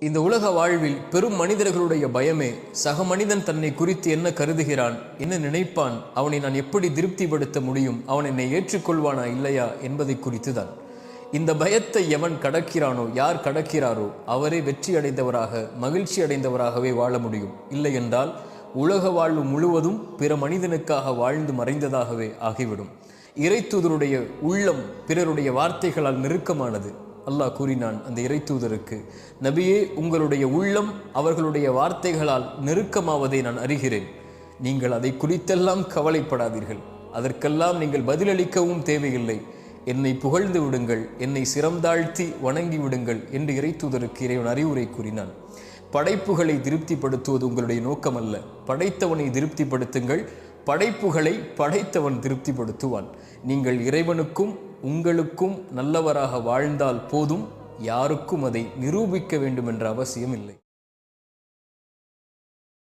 இந்த உலக வாழ்வில் பெரும் மனிதர்களுடைய பயமே சக மனிதன் தன்னை குறித்து என்ன கருதுகிறான் என்ன நினைப்பான் அவனை நான் எப்படி திருப்திப்படுத்த முடியும் அவன் என்னை ஏற்றுக்கொள்வானா இல்லையா என்பதை குறித்துதான். இந்த பயத்தை எவன் கடக்கிறானோ யார் கடக்கிறாரோ அவரே வெற்றி அடைந்தவராக மகிழ்ச்சி அடைந்தவராகவே வாழ முடியும். இல்லை என்றால் உலக வாழ்வு முழுவதும் பிற மனிதனுக்காக வாழ்ந்து மறைந்ததாகவே ஆகிவிடும். இறைத்தூதருடைய உள்ளம் பிறருடைய வார்த்தைகளால் நெருக்கமானது. அல்லாஹ் கூறினான் அந்த இறைத்தூதருக்கு நபியே உங்களுடைய உள்ளம் அவர்களுடைய வார்த்தைகளால் நெருக்கமாவதை நான் அறிகிறேன். நீங்கள் அதை குறித்தெல்லாம் கவலைப்படாதீர்கள். அதற்கெல்லாம் நீங்கள் பதிலளிக்கவும் தேவையில்லை. என்னை புகழ்ந்து விடுங்கள். என்னை சிரம்தாழ்த்தி வணங்கி விடுங்கள் என்று இறைத்தூதருக்கு இறைவன் அறிவுரை கூறினான். படைப்புகளை திருப்திப்படுத்துவது உங்களுடைய நோக்கமல்ல. படைத்தவனை திருப்திப்படுத்துங்கள். படைப்புகளை படைத்தவன் திருப்திப்படுத்துவான். நீங்கள் இறைவனுக்கும் உங்களுக்கும் நல்லவராக வாழ்ந்தால் போதும் யாருக்கும் அதை நிரூபிக்க வேண்டும் என்ற அவசியம் இல்லை